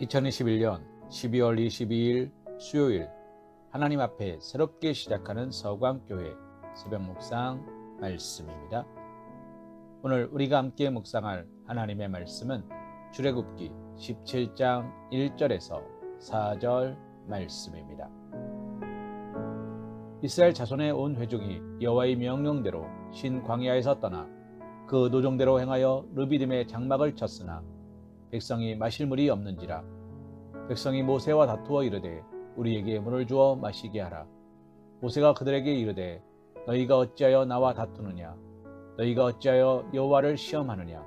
2021년 12월 22일 수요일 하나님 앞에 새롭게 시작하는 서광교회 새벽 묵상 말씀입니다. 오늘 우리가 함께 묵상할 하나님의 말씀은 출애굽기 17장 1절에서 4절 말씀입니다. 이스라엘 자손의 온 회중이 여호와의 명령대로 신 광야에서 떠나 그 노종대로 행하여 르비딤의 장막을 쳤으나 백성이 마실 물이 없는지라. 백성이 모세와 다투어 이르되 우리에게 물을 주어 마시게 하라. 모세가 그들에게 이르되 너희가 어찌하여 나와 다투느냐? 너희가 어찌하여 여호와를 시험하느냐?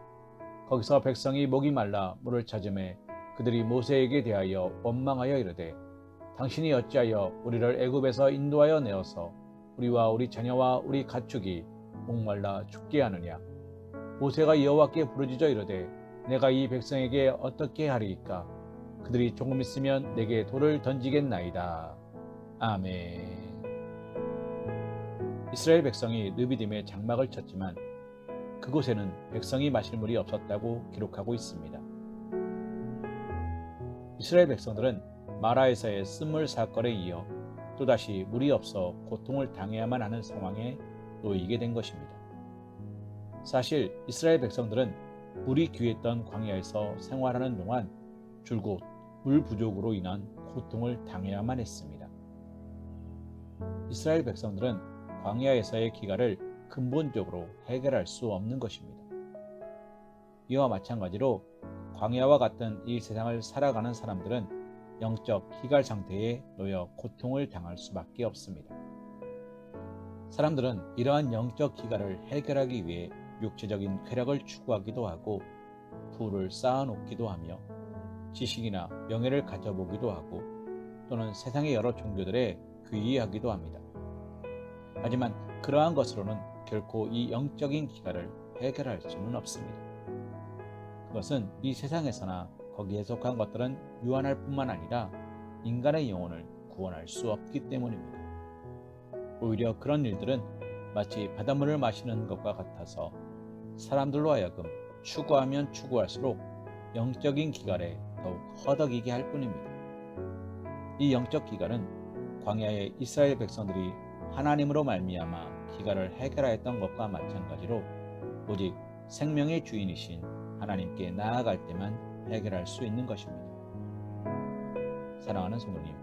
거기서 백성이 목이 말라 물을 찾음에 그들이 모세에게 대하여 원망하여 이르되 당신이 어찌하여 우리를 애굽에서 인도하여 내어서 우리와 우리 자녀와 우리 가축이 목말라 죽게 하느냐? 모세가 여호와께 부르짖어 이르되 내가 이 백성에게 어떻게 하리이까? 그들이 조금 있으면 내게 돌을 던지겠나이다. 아멘. 이스라엘 백성이 느비딤에 장막을 쳤지만 그곳에는 백성이 마실 물이 없었다고 기록하고 있습니다. 이스라엘 백성들은 마라에서의 쓴물 사건에 이어 또다시 물이 없어 고통을 당해야만 하는 상황에 놓이게 된 것입니다. 사실 이스라엘 백성들은 물이 귀했던 광야에서 생활하는 동안 줄곧 물 부족으로 인한 고통을 당해야만 했습니다. 이스라엘 백성들은 광야에서의 기가를 근본적으로 해결할 수 없는 것입니다. 이와 마찬가지로 광야와 같은 이 세상을 살아가는 사람들은 영적 기갈 상태에 놓여 고통을 당할 수밖에 없습니다. 사람들은 이러한 영적 기갈을 해결하기 위해 육체적인 쾌락을 추구하기도 하고 부를 쌓아놓기도 하며 지식이나 명예를 가져보기도 하고 또는 세상의 여러 종교들에 귀의하기도 합니다. 하지만 그러한 것으로는 결코 이 영적인 기가를 해결할 수는 없습니다. 그것은 이 세상에서나 거기에 속한 것들은 유한할 뿐만 아니라 인간의 영혼을 구원할 수 없기 때문입니다. 오히려 그런 일들은 마치 바닷물을 마시는 것과 같아서 사람들로 하여금 추구하면 추구할수록 영적인 기갈에 더욱 허덕이게 할 뿐입니다. 이 영적 기갈은 광야의 이스라엘 백성들이 하나님으로 말미암아 기갈을 해결하였던 것과 마찬가지로 오직 생명의 주인이신 하나님께 나아갈 때만 해결할 수 있는 것입니다. 사랑하는 성도님,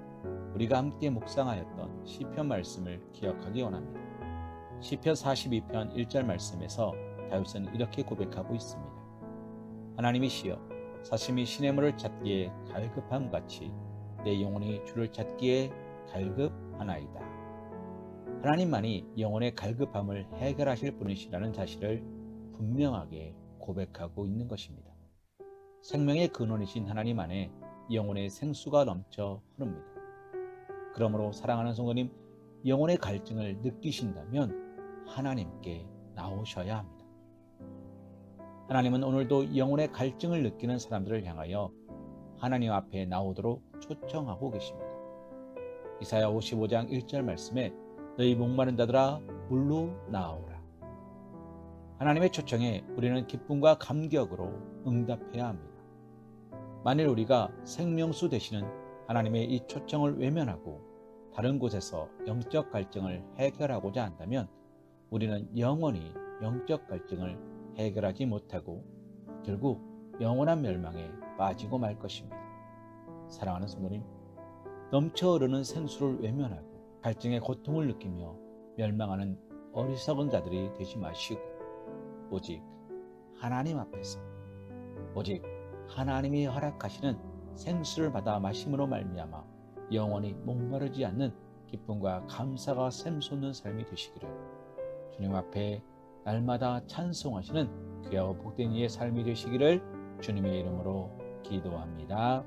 우리가 함께 묵상하였던 시편 말씀을 기억하기 원합니다. 시편 42편 1절 말씀에서 다윗은 이렇게 고백하고 있습니다. 하나님이시여 사심이 시냇물을 찾기에 갈급함 같이 내 영혼이 주를 찾기에 갈급하나이다. 하나님만이 영혼의 갈급함을 해결하실 분이시라는 사실을 분명하게 고백하고 있는 것입니다. 생명의 근원이신 하나님 안에 영혼의 생수가 넘쳐 흐릅니다. 그러므로 사랑하는 성도님, 영혼의 갈증을 느끼신다면 하나님께 나오셔야 합니다. 하나님은 오늘도 영혼의 갈증을 느끼는 사람들을 향하여 하나님 앞에 나오도록 초청하고 계십니다. 이사야 55장 1절 말씀에 너희 목마른 자들아 물로 나오라. 하나님의 초청에 우리는 기쁨과 감격으로 응답해야 합니다. 만일 우리가 생명수 되시는 하나님의 이 초청을 외면하고 다른 곳에서 영적 갈증을 해결하고자 한다면 우리는 영원히 영적 갈증을 해결하지 못하고 결국 영원한 멸망에 빠지고 말 것입니다. 사랑하는 성도님, 넘쳐 흐르는 생수를 외면하고 갈증의 고통을 느끼며 멸망하는 어리석은 자들이 되지 마시고 오직 하나님 앞에서 오직 하나님이 허락하시는 생수를 받아 마심으로 말미암아 영원히 목마르지 않는 기쁨과 감사가 샘솟는 삶이 되시기를 주님 앞에 날마다 찬송하시는 귀하고 복된 이의 삶이 되시기를 주님의 이름으로 기도합니다.